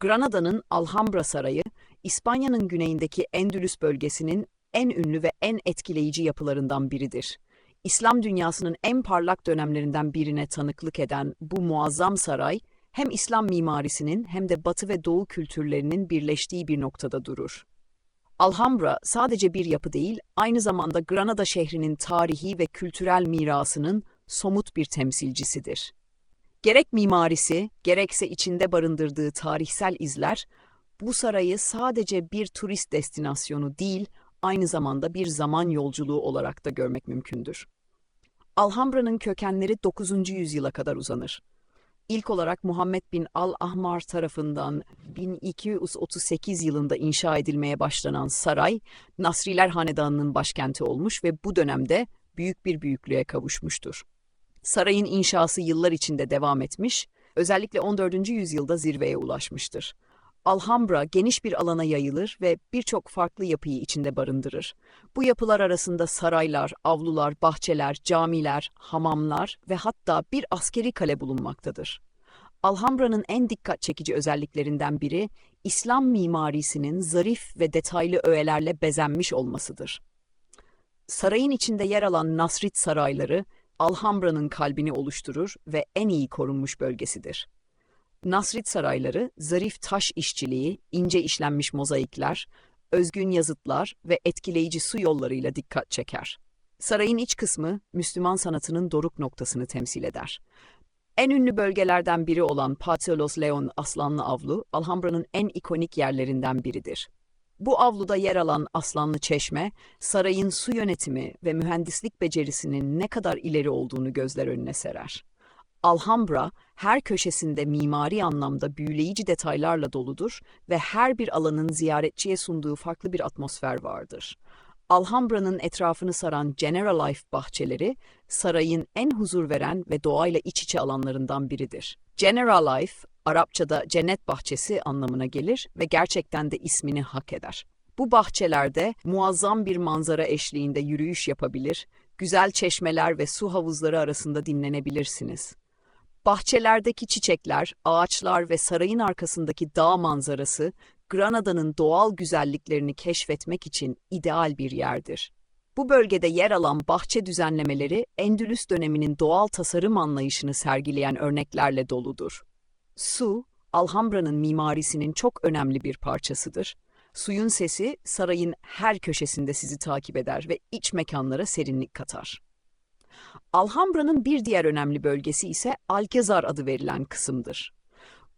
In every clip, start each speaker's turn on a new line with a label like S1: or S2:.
S1: Granada'nın Alhambra Sarayı, İspanya'nın güneyindeki Endülüs bölgesinin en ünlü ve en etkileyici yapılarından biridir. İslam dünyasının en parlak dönemlerinden birine tanıklık eden bu muazzam saray, hem İslam mimarisinin hem de Batı ve Doğu kültürlerinin birleştiği bir noktada durur. Alhambra sadece bir yapı değil, aynı zamanda Granada şehrinin tarihi ve kültürel mirasının somut bir temsilcisidir. Gerek mimarisi, gerekse içinde barındırdığı tarihsel izler, bu sarayı sadece bir turist destinasyonu değil, aynı zamanda bir zaman yolculuğu olarak da görmek mümkündür. Alhambra'nın kökenleri 9. yüzyıla kadar uzanır. İlk olarak Muhammed bin Al-Ahmar tarafından 1238 yılında inşa edilmeye başlanan saray, Nasriler Hanedanı'nın başkenti olmuş ve bu dönemde büyük bir büyüklüğe kavuşmuştur. Sarayın inşası yıllar içinde devam etmiş, özellikle 14. yüzyılda zirveye ulaşmıştır. Alhambra geniş bir alana yayılır ve birçok farklı yapıyı içinde barındırır. Bu yapılar arasında saraylar, avlular, bahçeler, camiler, hamamlar ve hatta bir askeri kale bulunmaktadır. Alhambra'nın en dikkat çekici özelliklerinden biri, İslam mimarisinin zarif ve detaylı öğelerle bezenmiş olmasıdır. Sarayın içinde yer alan Nasrit sarayları, Alhambra'nın kalbini oluşturur ve en iyi korunmuş bölgesidir. Nasrit sarayları, zarif taş işçiliği, ince işlenmiş mozaikler, özgün yazıtlar ve etkileyici su yollarıyla dikkat çeker. Sarayın iç kısmı, Müslüman sanatının doruk noktasını temsil eder. En ünlü bölgelerden biri olan Patio Los Leon Aslanlı Avlu, Alhambra'nın en ikonik yerlerinden biridir. Bu avluda yer alan Aslanlı Çeşme, sarayın su yönetimi ve mühendislik becerisinin ne kadar ileri olduğunu gözler önüne serer. Alhambra, her köşesinde mimari anlamda büyüleyici detaylarla doludur ve her bir alanın ziyaretçiye sunduğu farklı bir atmosfer vardır. Alhambra'nın etrafını saran General Life bahçeleri, sarayın en huzur veren ve doğayla iç içe alanlarından biridir. General Life, Arapçada cennet bahçesi anlamına gelir ve gerçekten de ismini hak eder. Bu bahçelerde muazzam bir manzara eşliğinde yürüyüş yapabilir, güzel çeşmeler ve su havuzları arasında dinlenebilirsiniz. Bahçelerdeki çiçekler, ağaçlar ve sarayın arkasındaki dağ manzarası, Granada'nın doğal güzelliklerini keşfetmek için ideal bir yerdir. Bu bölgede yer alan bahçe düzenlemeleri, Endülüs döneminin doğal tasarım anlayışını sergileyen örneklerle doludur. Su, Alhambra'nın mimarisinin çok önemli bir parçasıdır. Suyun sesi sarayın her köşesinde sizi takip eder ve iç mekanlara serinlik katar. Alhambra'nın bir diğer önemli bölgesi ise Alkezar adı verilen kısımdır.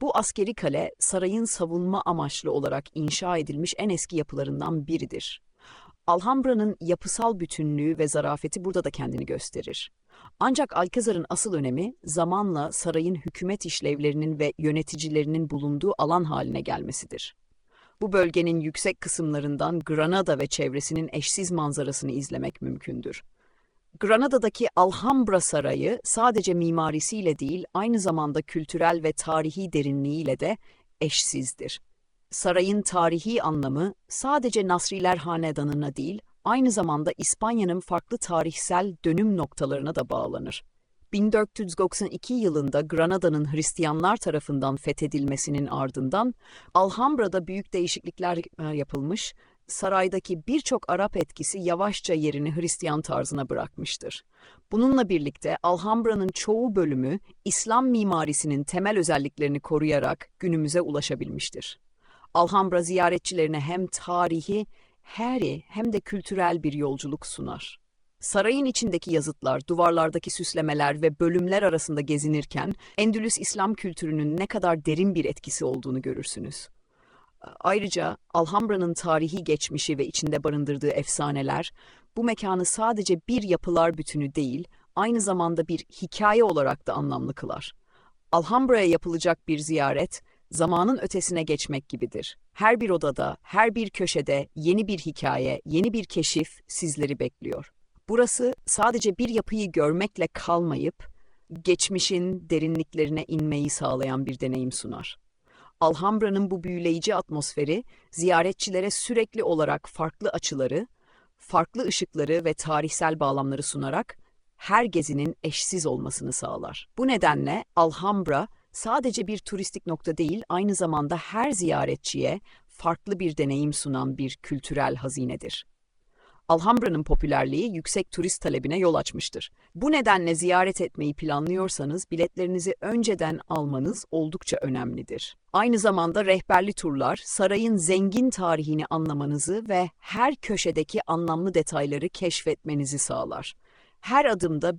S1: Bu askeri kale sarayın savunma amaçlı olarak inşa edilmiş en eski yapılarından biridir. Alhambra'nın yapısal bütünlüğü ve zarafeti burada da kendini gösterir. Ancak Alcazar'ın asıl önemi zamanla sarayın hükümet işlevlerinin ve yöneticilerinin bulunduğu alan haline gelmesidir. Bu bölgenin yüksek kısımlarından Granada ve çevresinin eşsiz manzarasını izlemek mümkündür. Granada'daki Alhambra Sarayı sadece mimarisiyle değil, aynı zamanda kültürel ve tarihi derinliğiyle de eşsizdir. Sarayın tarihi anlamı sadece Nasriler Hanedanı'na değil, aynı zamanda İspanya'nın farklı tarihsel dönüm noktalarına da bağlanır. 1492 yılında Granada'nın Hristiyanlar tarafından fethedilmesinin ardından Alhambra'da büyük değişiklikler e, yapılmış, saraydaki birçok Arap etkisi yavaşça yerini Hristiyan tarzına bırakmıştır. Bununla birlikte Alhambra'nın çoğu bölümü İslam mimarisinin temel özelliklerini koruyarak günümüze ulaşabilmiştir. Alhambra ziyaretçilerine hem tarihi, heri hem de kültürel bir yolculuk sunar. Sarayın içindeki yazıtlar, duvarlardaki süslemeler ve bölümler arasında gezinirken Endülüs İslam kültürünün ne kadar derin bir etkisi olduğunu görürsünüz. Ayrıca Alhambra'nın tarihi geçmişi ve içinde barındırdığı efsaneler bu mekanı sadece bir yapılar bütünü değil, aynı zamanda bir hikaye olarak da anlamlı kılar. Alhambra'ya yapılacak bir ziyaret, zamanın ötesine geçmek gibidir. Her bir odada, her bir köşede yeni bir hikaye, yeni bir keşif sizleri bekliyor. Burası sadece bir yapıyı görmekle kalmayıp, geçmişin derinliklerine inmeyi sağlayan bir deneyim sunar. Alhambra'nın bu büyüleyici atmosferi, ziyaretçilere sürekli olarak farklı açıları, farklı ışıkları ve tarihsel bağlamları sunarak her gezinin eşsiz olmasını sağlar. Bu nedenle Alhambra sadece bir turistik nokta değil, aynı zamanda her ziyaretçiye farklı bir deneyim sunan bir kültürel hazinedir. Alhambra'nın popülerliği yüksek turist talebine yol açmıştır. Bu nedenle ziyaret etmeyi planlıyorsanız biletlerinizi önceden almanız oldukça önemlidir. Aynı zamanda rehberli turlar sarayın zengin tarihini anlamanızı ve her köşedeki anlamlı detayları keşfetmenizi sağlar. Her adımda bir